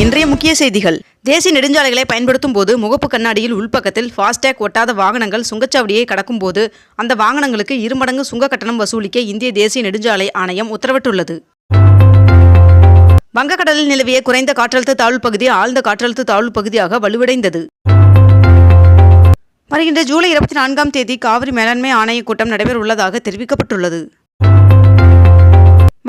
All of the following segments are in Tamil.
இன்றைய முக்கிய செய்திகள். தேசிய நெடுஞ்சாலைகளை பயன்படுத்தும் போது முகப்பு கண்ணாடியில் உள்பக்கத்தில் ஃபாஸ்டேக் ஒட்டாத வாகனங்கள் சுங்கச்சாவடியை கடக்கும் போது அந்த வாகனங்களுக்கு இருமடங்கு சுங்க கட்டணம் வசூலிக்க இந்திய தேசிய நெடுஞ்சாலை ஆணையம் உத்தரவிட்டுள்ளது. வங்கக்கடலில் நிலவிய குறைந்த காற்றழுத்த தாழ்வு பகுதி ஆழ்ந்த காற்றழுத்த தாழ்வு பகுதியாக வலுவடைந்தது. வருகின்ற ஜூலை இருபத்தி நான்காம் தேதி காவிரி மேலாண்மை ஆணையக் கூட்டம் நடைபெற உள்ளதாக தெரிவிக்கப்பட்டுள்ளது.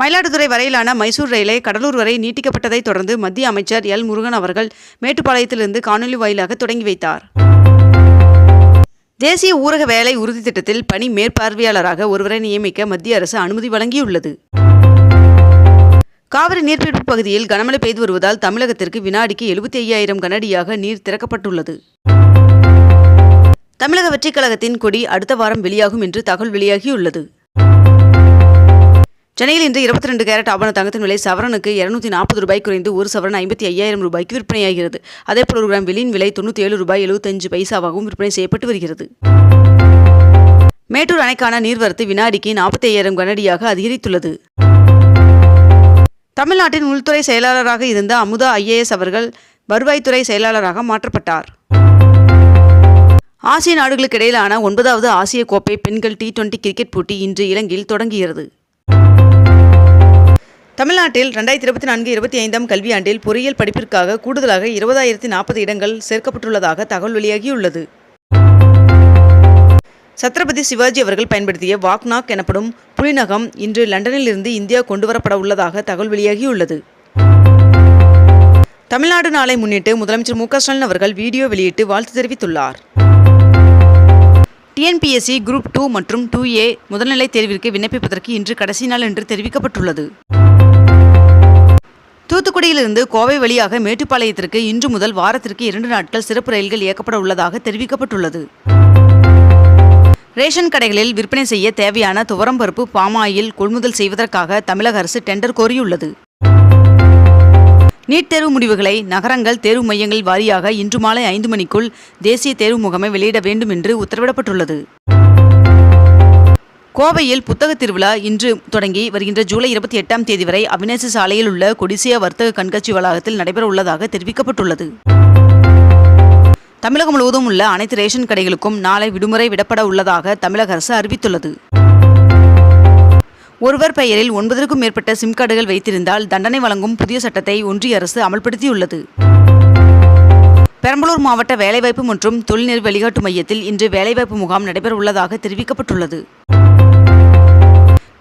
மயிலாடுதுறை வரையிலான மைசூர் ரயிலை கடலூர் வரை நீட்டிக்கப்பட்டதைத் தொடர்ந்து மத்திய அமைச்சர் எல். முருகன் அவர்கள் மேட்டுப்பாளையத்திலிருந்து காணொலி வாயிலாக தொடங்கி வைத்தார். தேசிய ஊரக வேலை உறுதி திட்டத்தில் பணி மேற்பார்வையாளராக ஒருவரை நியமிக்க மத்திய அரசு அனுமதி வழங்கியுள்ளது. காவிரி நீர்பிடிப்பு பகுதியில் கனமழை பெய்து வருவதால் தமிழகத்திற்கு வினாடிக்கு எழுபத்தி ஐயாயிரம் கனடியாக நீர் திறக்கப்பட்டுள்ளது. தமிழக வெற்றிக் கழகத்தின் கொடி அடுத்த வாரம் வெளியாகும் என்று தகவல் வெளியாகியுள்ளது. சென்னையில் இன்று இருபத்தி ரெண்டு கேரட் ஆபண தங்கத்தின் விலை சவரனுக்கு இருநூத்தி நாற்பது ரூபாய் குறைந்து ஒரு சவரன் ஐம்பத்தி ஐயாயிரம் ரூபாய்க்கு விற்பனையாகிறது. அதேபோல் ஒரு கிராம் வெளியின் விலை தொண்ணூற்றி ஏழு ரூபாய் எழுபத்தஞ்சு பைசாவாகவும் விற்பனை செய்யப்பட்டு வருகிறது. மேட்டூர் அணைக்கான நீர்வரத்து வினாடிக்கு நாற்பத்தி ஐயாயிரம் கனடியாக அதிகரித்துள்ளது. தமிழ்நாட்டின் உள்துறை செயலாளராக இருந்த அமுதா ஐஏஎஸ் அவர்கள் வருவாய்த்துறை செயலாளராக மாற்றப்பட்டார். ஆசிய நாடுகளுக்கு இடையிலான ஒன்பதாவது ஆசிய கோப்பை பெண்கள் டி டுவெண்டி கிரிக்கெட் போட்டி இன்று இலங்கையில் தொடங்குகிறது. தமிழ்நாட்டில் ரெண்டாயிரத்தி இருபத்தி நான்கு இருபத்தி ஐந்தாம் கல்வியாண்டில் பொறியியல் படிப்பிற்காக கூடுதலாக இருபதாயிரத்தி நாற்பது இடங்கள் சேர்க்கப்பட்டுள்ளதாக தகவல் வெளியாகியுள்ளது. சத்ரபதி சிவாஜி அவர்கள் பயன்படுத்திய வாக்நாக் எனப்படும் புலிநகம் இன்று லண்டனில் இருந்து இந்தியா கொண்டுவரப்பட உள்ளதாக தகவல் வெளியாகியுள்ளது. தமிழ்நாடு நாளை முன்னிட்டு முதலமைச்சர் மு ஸ்டாலின் அவர்கள் வீடியோ வெளியிட்டு வாழ்த்து தெரிவித்துள்ளார். டிஎன்பிஎஸ்சி குரூப் டூ மற்றும் டூ ஏ முதல்நிலை தேர்விற்கு விண்ணப்பிப்பதற்கு இன்று கடைசி நாள் என்று தெரிவிக்கப்பட்டுள்ளது. சென்னையிலிருந்து கோவை வழியாக மேட்டுப்பாளையத்திற்கு இன்று முதல் வாரத்திற்கு இரண்டு நாட்கள் சிறப்பு ரயில்கள் இயக்கப்பட உள்ளதாக தெரிவிக்கப்பட்டுள்ளது. ரேஷன் கடைகளில் விற்பனை செய்ய தேவையான துவரம்பருப்பு பாமாயில் கொள்முதல் செய்வதற்காக தமிழக அரசு டெண்டர் கோரியுள்ளது. நீட் தேர்வு முடிவுகளை நகரங்கள் தேர்வு மையங்கள் வாரியாக இன்று மாலை ஐந்து மணிக்குள் தேசிய தேர்வு முகமை வெளியிட வேண்டும் என்று உத்தரவிடப்பட்டுள்ளது. கோவையில் புத்தக திருவிழா இன்று தொடங்கி வருகின்ற ஜூலை இருபத்தி எட்டாம் தேதி வரை அவினாசி சாலையில் உள்ள கொடிசியா வர்த்தக கண்காட்சி வளாகத்தில் நடைபெற உள்ளதாக தெரிவிக்கப்பட்டுள்ளது. தமிழகம் முழுவதும் உள்ள அனைத்து ரேஷன் கடைகளுக்கும் நாளை விடுமுறை விடப்பட உள்ளதாக தமிழக அரசு அறிவித்துள்ளது. ஒருவர் பெயரில் ஒன்பதற்கும் மேற்பட்ட சிம் கார்டுகள் வைத்திருந்தால் தண்டனை வழங்கும் புதிய சட்டத்தை ஒன்றிய அரசு அமல்படுத்தியுள்ளது. பெரம்பலூர் மாவட்ட வேலைவாய்ப்பு மற்றும் தொழில்நெறி வழிகாட்டு மையத்தில் இன்று வேலைவாய்ப்பு முகாம் நடைபெற உள்ளதாக தெரிவிக்கப்பட்டுள்ளது.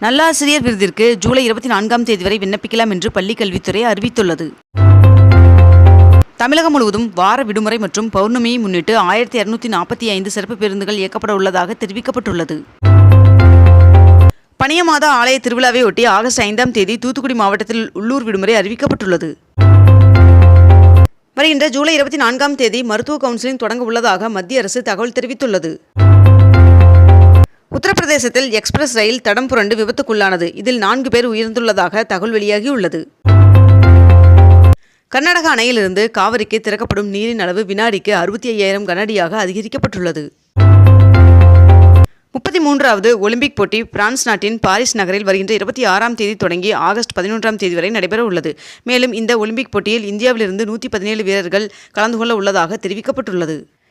நல்லாசிரியர் விருதிற்கு ஜூலை இருபத்தி நான்காம் தேதி வரை விண்ணப்பிக்கலாம் என்று பள்ளிக் கல்வித்துறை அறிவித்துள்ளது. தமிழகம் முழுவதும் வார விடுமுறை மற்றும் பௌர்ணமியை முன்னிட்டு ஆயிரத்தி இருநூத்தி நாற்பத்தி ஐந்து சிறப்பு பேருந்துகள் இயக்கப்பட உள்ளதாக தெரிவிக்கப்பட்டுள்ளது. பனியமாத ஆலய திருவிழாவை ஒட்டி ஆகஸ்ட் ஐந்தாம் தேதி தூத்துக்குடி மாவட்டத்தில் உள்ளூர் விடுமுறை அறிவிக்கப்பட்டுள்ளது. வருகின்ற ஜூலை இருபத்தி நான்காம் தேதி மருத்துவ கவுன்சிலிங் தொடங்க உள்ளதாக மத்திய அரசு தகவல் தெரிவித்துள்ளது. உத்தரப்பிரதேசத்தில் எக்ஸ்பிரஸ் ரயில் தடம் புரண்டு விபத்துக்குள்ளானது. இதில் நான்கு பேர் உயிர்ந்துள்ளதாக தகவல் வெளியாகியுள்ளது. கர்நாடக அணையிலிருந்து காவிரிக்கு திறக்கப்படும் நீரின் அளவு வினாடிக்கு அறுபத்தி ஐயாயிரம் கனடியாக அதிகரிக்கப்பட்டுள்ளது. முப்பத்தி மூன்றாவது ஒலிம்பிக் போட்டி பிரான்ஸ் நாட்டின் பாரிஸ் நகரில் வருகின்ற இருபத்தி ஆறாம் தேதி தொடங்கி ஆகஸ்ட் பதினொன்றாம் தேதி வரை நடைபெற உள்ளது மேலும் இந்த ஒலிம்பிக் போட்டியில் இந்தியாவிலிருந்து நூற்றி பதினேழு வீரர்கள் கலந்து கொள்ள உள்ளதாக தெரிவிக்கப்பட்டுள்ளது.